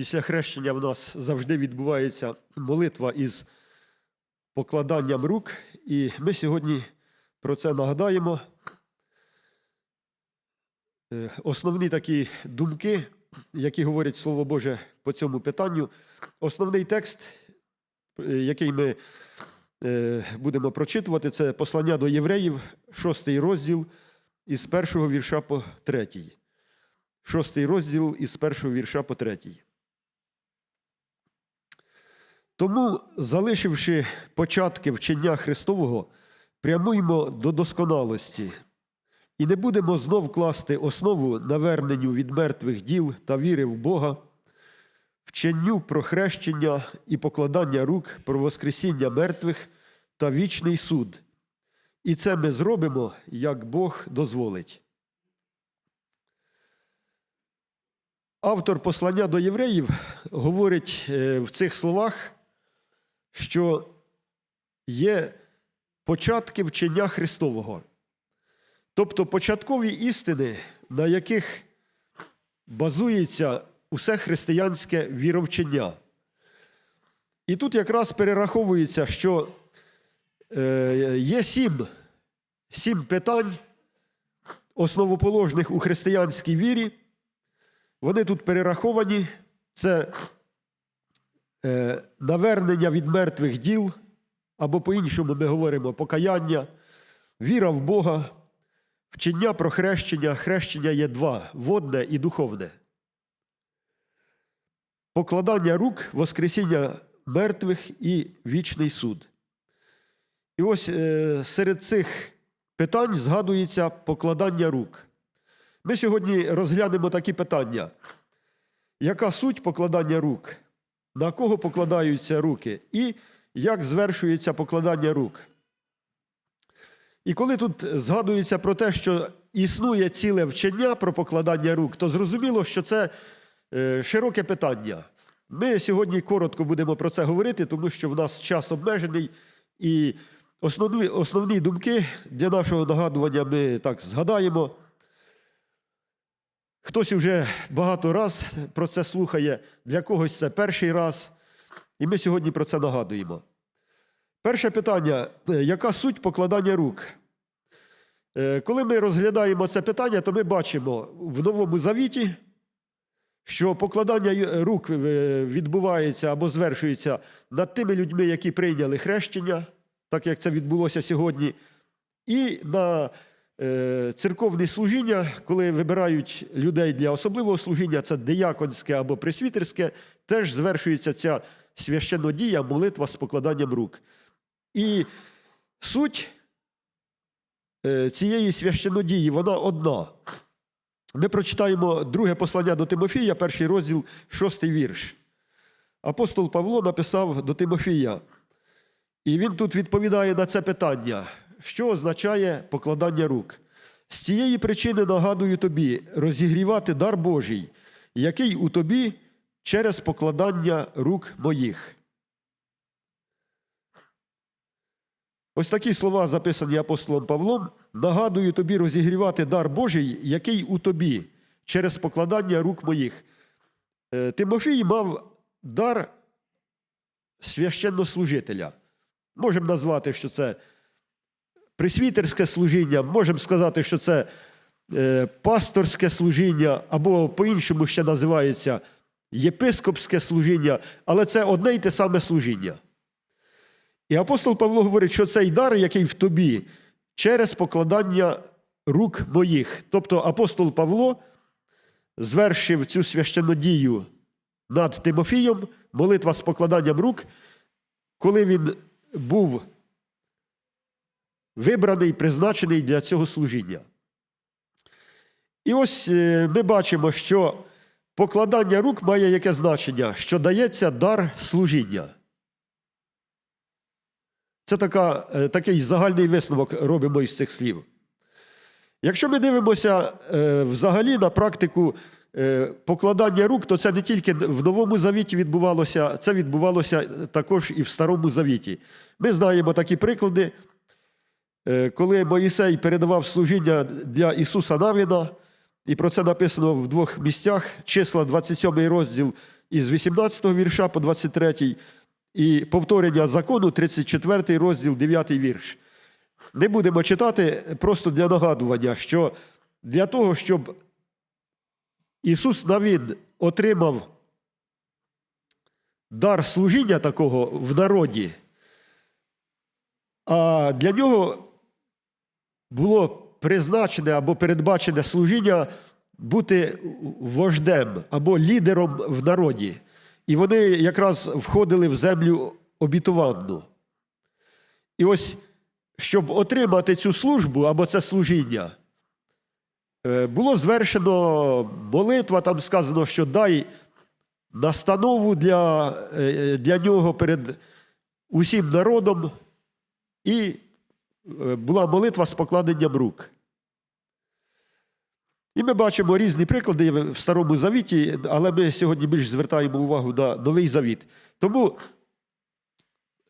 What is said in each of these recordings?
Після хрещення в нас завжди відбувається молитва із покладанням рук, і ми сьогодні про це нагадаємо. Е, Основні такі думки, які говорять Слово Боже по цьому питанню. Основний текст, е, який ми е, будемо прочитувати, це послання до євреїв, шостий розділ із першого вірша по третій. Шостий розділ із першого вірша по третій. Тому, залишивши початки вчення Христового, прямуємо до досконалості і не будемо знов класти основу наверненню від мертвих діл та віри в Бога, вченню про хрещення і покладання рук про Воскресіння мертвих та вічний суд. І це ми зробимо, як Бог дозволить. Автор послання до євреїв говорить е, в цих словах, що є початки вчення Христового, тобто початкові істини, на яких базується усе християнське віровчення. І тут якраз перераховується, що е, є сім, сім питань, основоположних у християнській вірі. Вони тут перераховані. Це навернення від мертвих діл, або по-іншому ми говоримо покаяння, віра в Бога, вчення про хрещення. Хрещення є два водне і духовне. Покладання рук, Воскресіння мертвих і вічний суд. І ось е, серед цих питань згадується покладання рук. Ми сьогодні розглянемо такі питання. Яка суть покладання рук? На кого покладаються руки? І як звершується покладання рук? І коли тут згадується про те, що існує ціле вчення про покладання рук, то зрозуміло, що це е, широке питання. Ми сьогодні коротко будемо про це говорити, тому що в нас час обмежений, і основні, основні думки для нашого нагадування ми так згадаємо. Хтось вже багато раз про це слухає, для когось це перший раз. І ми сьогодні про це нагадуємо. Перше питання: е, яка суть покладання рук? Е, Коли ми розглядаємо це питання, то ми бачимо в Новому Завіті, що покладання рук е, відбувається або звершується над тими людьми, які прийняли хрещення, так як це відбулося сьогодні, і на е, церковне служіння, коли вибирають людей для особливого служіння, це дияконське або пресвітерське, теж звершується ця священнодія, молитва з покладанням рук. І суть е, цієї священнодії, вона одна. Ми прочитаємо друге послання до Тимофія, перший розділ, шостий вірш. Апостол Павло написав до Тимофія, і він тут відповідає на це питання, що означає покладання рук. З цієї причини нагадую тобі розігрівати дар Божий, який у тобі через покладання рук моїх. Ось такі слова, записані апостолом Павлом. Нагадую тобі розігрівати дар Божий, який у тобі через покладання рук моїх. Е, Тимофій мав дар священнослужителя. Можемо назвати, що це присвітерське служіння, можемо сказати, що це е, пасторське служіння, або по-іншому ще називається єпископське служіння, але це одне й те саме служіння. І апостол Павло говорить, що цей дар, який в тобі, через покладання рук моїх. Тобто апостол Павло звершив цю священнодію над Тимофієм, молитва з покладанням рук, коли він був вибраний, призначений для цього служіння. І ось е, ми бачимо, що покладання рук має яке значення, що дається дар служіння. Це така, е, такий загальний висновок робимо із цих слів. Якщо ми дивимося е, взагалі на практику покладання рук, то це не тільки в Новому Завіті відбувалося, це відбувалося також і в Старому Завіті. Ми знаємо такі приклади, коли Моїсей передавав служіння для Ісуса Навіна, і про це написано в двох місцях, числа 27 розділ із 18 вірша по 23 і повторення закону, 34 розділ, 9 вірш. Не будемо читати просто для нагадування, що для того, щоб Ісус Навін отримав дар служіння такого в народі, а для нього було призначене або передбачене служіння бути вождем або лідером в народі. І вони якраз входили в землю обітованну. І ось, щоб отримати цю службу або це служіння, е, було звершено молитва, там сказано, що дай настанову для, е, для нього перед усім народом, і була молитва з покладенням рук. І ми бачимо різні приклади в Старому Завіті, але ми сьогодні більш звертаємо увагу на Новий Завіт. Тому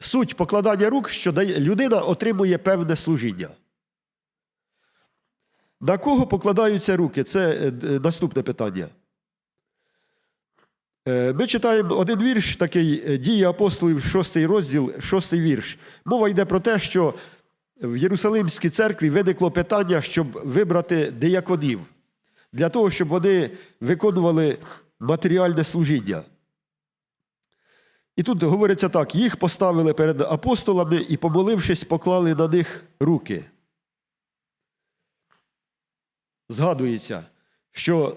суть покладання рук, що людина отримує певне служіння. На кого покладаються руки? Це е, наступне питання. Е, Ми читаємо один вірш, такий е, дії апостолів, 6 розділ, 6 вірш. Мова йде про те, що в Єрусалимській церкві виникло питання, щоб вибрати дияконів, для того, щоб вони виконували матеріальне служіння. І тут говориться так: їх поставили перед апостолами і, помолившись, поклали на них руки. Згадується, що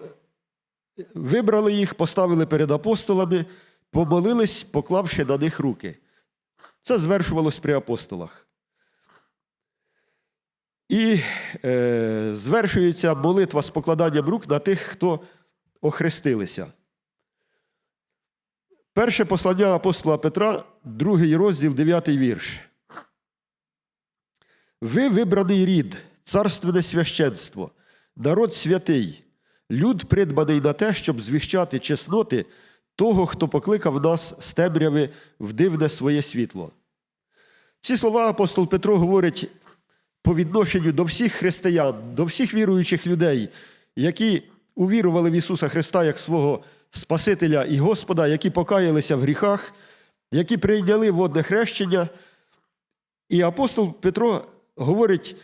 вибрали їх, поставили перед апостолами, помолились, поклавши на них руки. Це звершувалось при апостолах. І е, звершується молитва з покладанням рук на тих, хто охрестилися. Перше послання апостола Петра, другий розділ, 9 вірш. Ви вибраний рід, царственне священство, народ святий, люд придбаний на те, щоб звіщати чесноти того, хто покликав нас з темряви в дивне своє світло. Ці слова апостол Петро говорить по відношенню до всіх християн, до всіх віруючих людей, які увірували в Ісуса Христа як свого Спасителя і Господа, які покаялися в гріхах, які прийняли водне хрещення. І апостол Петро говорить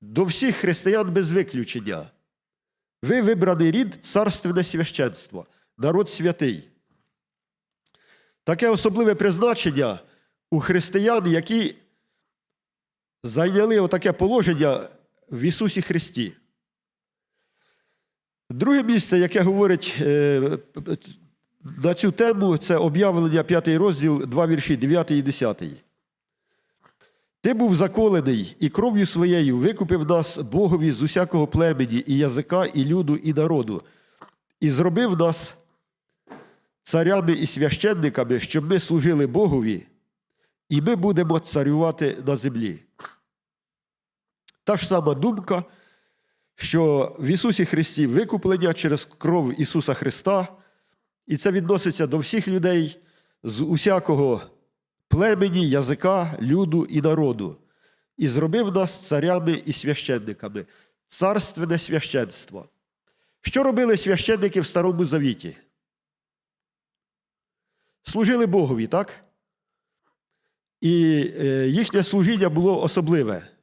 до всіх християн без виключення. Ви вибраний рід, царственне священство, народ святий. Таке особливе призначення у християн, які зайняли отаке положення в Ісусі Христі. Друге місце, яке говорить е, на цю тему, це об'явлення 5 розділ, 2 вірші, 9 і 10. Ти був заколений і кров'ю своєю викупив нас Богові з усякого племені, і язика, і люду, і народу, і зробив нас царями і священниками, щоб ми служили Богові, і ми будемо царювати на землі. Та ж сама думка, що в Ісусі Христі викуплення через кров Ісуса Христа, і це відноситься до всіх людей з усякого племені, язика, люду і народу, і зробив нас царями і священниками, царственне священство. Що робили священники в Старому Завіті? Служили Богові, так? І е, їхнє служіння було особливе.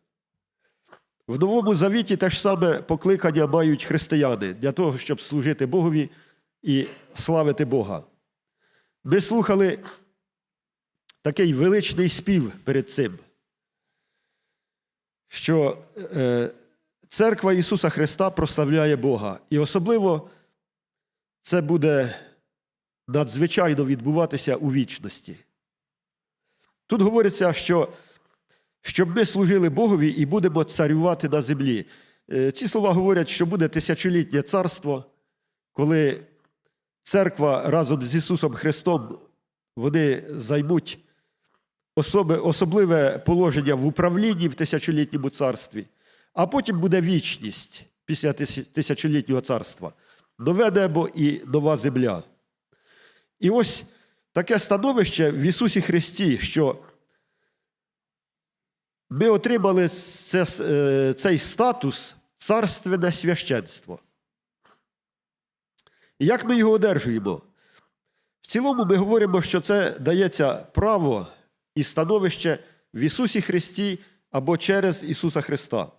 В Новому Завіті те ж саме покликання мають християни для того, щоб служити Богові і славити Бога. Ми слухали такий величний спів перед цим, що е, церква Ісуса Христа прославляє Бога. І особливо це буде надзвичайно відбуватися у вічності. Тут говориться, що щоб ми служили Богові і будемо царювати на землі. Е, Ці слова говорять, що буде тисячолітнє царство, коли церква разом з Ісусом Христом вони займуть особи- особливе положення в управлінні в тисячолітньому царстві, а потім буде вічність після тисячолітнього царства, нове небо і нова земля. І ось таке становище в Ісусі Христі, що ми отримали це, е, цей статус царственне священство. І як ми його одержуємо? В цілому ми говоримо, що це дається право і становище в Ісусі Христі або через Ісуса Христа.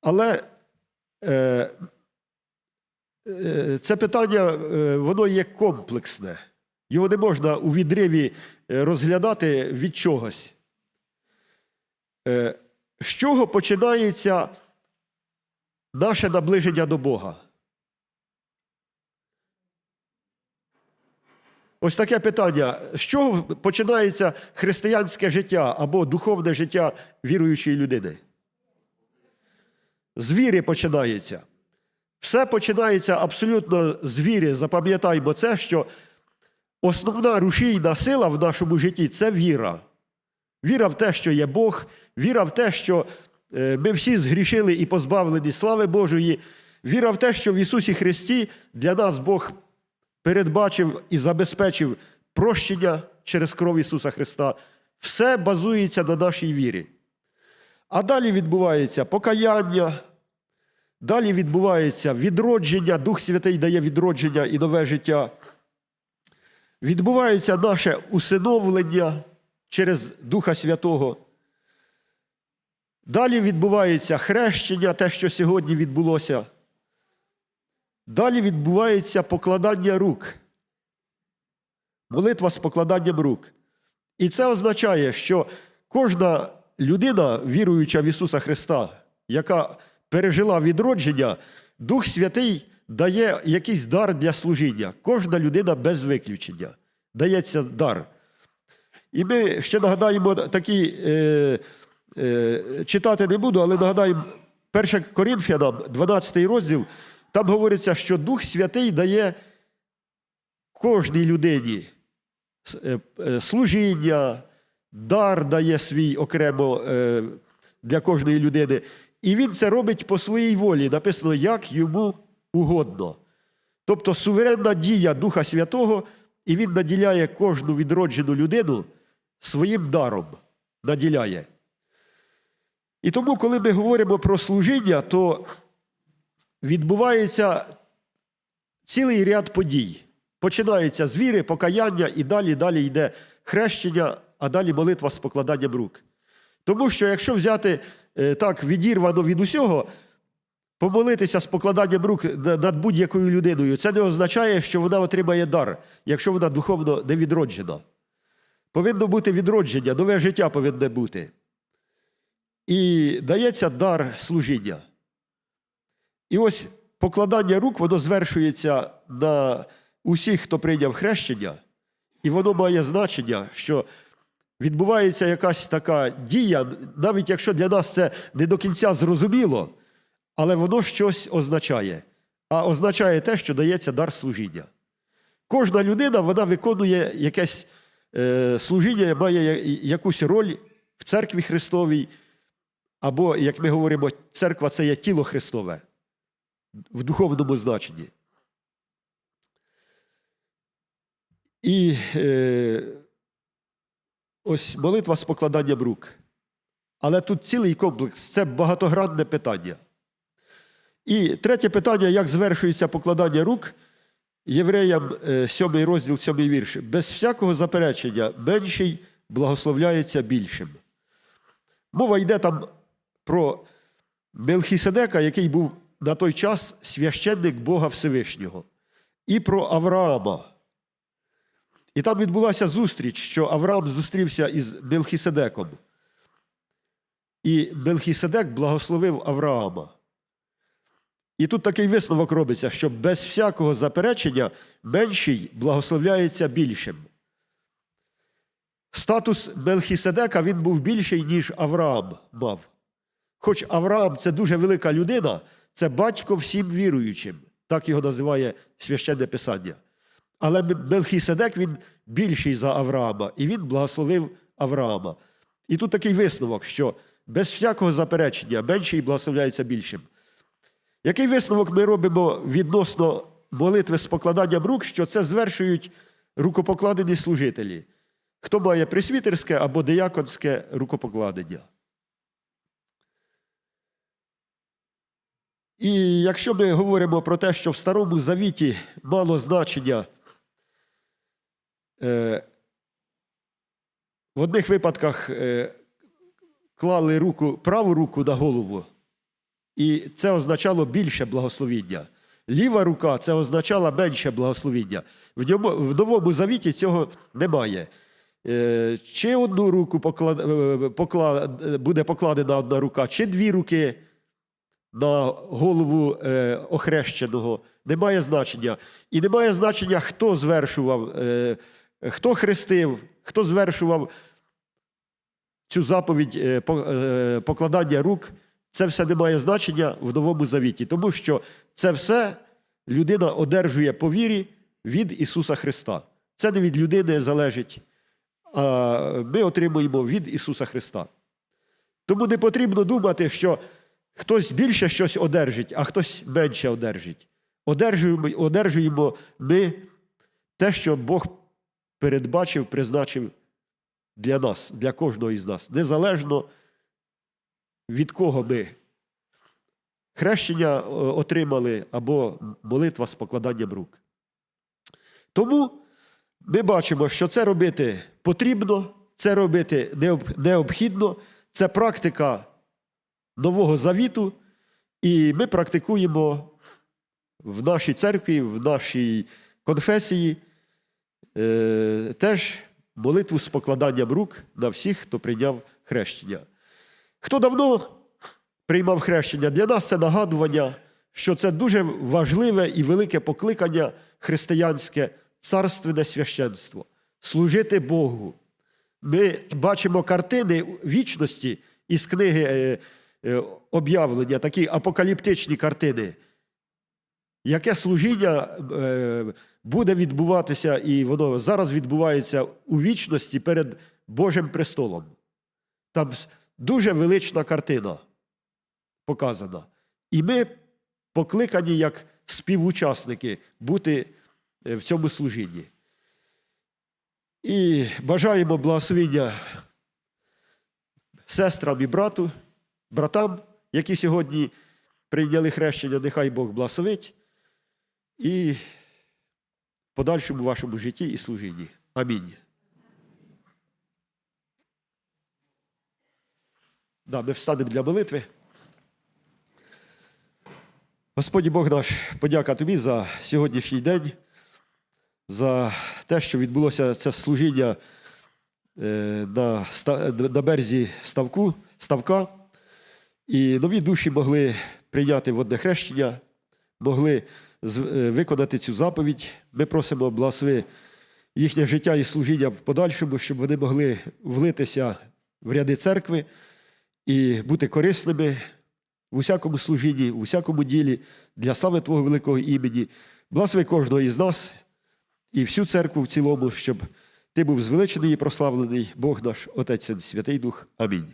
Але е, е, це питання, е, воно є комплексне. Його не можна у відриві е, розглядати від чогось. Е, з чого починається наше наближення до Бога? Ось таке питання. З чого починається християнське життя або духовне життя віруючої людини? З віри починається. Все починається абсолютно з віри. Запам'ятаймо це, що основна рушійна сила в нашому житті це віра. Віра в те, що є Бог, віра в те, що е, ми всі згрішили і позбавлені слави Божої, віра в те, що в Ісусі Христі для нас Бог передбачив і забезпечив прощення через кров Ісуса Христа. Все базується на нашій вірі. А далі відбувається покаяння, далі відбувається відродження, Дух Святий дає відродження і нове життя. Відбувається наше усиновлення через Духа Святого. Далі відбувається хрещення, те, що сьогодні відбулося. Далі відбувається покладання рук. Молитва з покладанням рук. І це означає, що кожна людина, віруюча в Ісуса Христа, яка пережила відродження, Дух Святий дає якийсь дар для служіння. Кожна людина без виключення. Дається дар. І ми ще нагадаємо такі, е, е, читати не буду, але нагадаємо 1 Корінфянам, 12 розділ, там говориться, що Дух Святий дає кожній людині е, е, служіння, дар дає свій окремо е, для кожної людини. І він це робить по своїй волі. Написано, як йому угодно. Тобто суверенна дія Духа Святого, і він наділяє кожну відроджену людину своїм даром. Наділяє. І тому, коли ми говоримо про служіння, то відбувається цілий ряд подій. Починається з віри, покаяння, і далі далі йде хрещення, а далі молитва з покладанням рук. Тому що, якщо взяти е, так відірвано від усього, помолитися з покладанням рук над будь-якою людиною, це не означає, що вона отримає дар, якщо вона духовно не відроджена. Повинно бути відродження, нове життя повинне бути. І дається дар служіння. І ось покладання рук, воно звершується на усіх, хто прийняв хрещення, і воно має значення, що відбувається якась така дія, навіть якщо для нас це не до кінця зрозуміло, але воно щось означає. А означає те, що дається дар служіння. Кожна людина вона виконує якесь служіння, має якусь роль в церкві Христовій, або, як ми говоримо, церква це є тіло Христове в духовному значенні. І е, ось молитва з покладанням рук. Але тут цілий комплекс це багатогранне питання. І третє питання, як звершується покладання рук євреям, 7 розділ, 7 вірш. Без всякого заперечення менший благословляється більшим. Мова йде там про Мелхіседека, який був на той час священник Бога Всевишнього, і про Авраама. І там відбулася зустріч, що Авраам зустрівся із Мелхіседеком. І Мелхіседек благословив Авраама. І тут такий висновок робиться, що без всякого заперечення менший благословляється більшим. Статус Мелхіседека він був більший, ніж Авраам мав. Хоч Авраам це дуже велика людина, це батько всім віруючим, так його називає священне Писання. Але Мелхіседек він більший за Авраама, і він благословив Авраама. І тут такий висновок, що без всякого заперечення менший благословляється більшим. Який висновок ми робимо відносно молитви з покладанням рук, що це звершують рукопокладені служителі? Хто має присвітерське або деяконське рукопокладення? І якщо ми говоримо про те, що в Старому Завіті мало значення е, в одних випадках е, клали руку, праву руку на голову, і це означало більше благословіння. Ліва рука це означало менше благословіння. В, ньому, в Новому Завіті цього немає. Е, Чи одну руку поклад, е, покла, буде покладена одна рука, чи дві руки на голову е, охрещеного. Немає значення. І немає значення, хто звершував, хто хрестив, хто звершував цю заповідь покладання рук. Це все не має значення в Новому Завіті, тому що це все людина одержує по вірі від Ісуса Христа. Це не від людини залежить, а ми отримуємо від Ісуса Христа. Тому не потрібно думати, що хтось більше щось одержить, а хтось менше одержить. Одержуємо, одержуємо ми те, що Бог передбачив, призначив для нас, для кожного із нас, незалежно від кого ми хрещення е, отримали або молитва з покладанням рук. Тому ми бачимо, що це робити потрібно, це робити необхідно, це практика Нового Завіту, і ми практикуємо в нашій церкві, в нашій конфесії е, теж молитву з покладанням рук на всіх, хто прийняв хрещення. Хто давно приймав хрещення, для нас це нагадування, що це дуже важливе і велике покликання християнське царственне священство служити Богу. Ми бачимо картини вічності із книги е, е, об'явлення, такі апокаліптичні картини. Яке служіння е, буде відбуватися, і воно зараз відбувається у вічності перед Божим престолом. Там дуже велична картина показана. І ми покликані як співучасники бути е, в цьому служінні. І бажаємо благословіння сестрам і брату, братам, які сьогодні прийняли хрещення, нехай Бог благословить. І в подальшому вашому житті і служінні. Амінь. Да, ми встанемо для молитви. Господі Бог наш, подяка тобі за сьогоднішній день, за те, що відбулося це служіння е, на, на березі ставку, ставка. І нові душі могли прийняти водне хрещення, могли е, виконати цю заповідь. Ми просимо благослови їхнє життя і служіння в подальшому, щоб вони могли влитися в ряди церкви і бути корисними в усякому служінні, в усякому ділі для слави Твого великого імені. Благослови кожного із нас і всю церкву в цілому, щоб ти був звеличений і прославлений, Бог наш, Отець і Святий Дух. Амінь.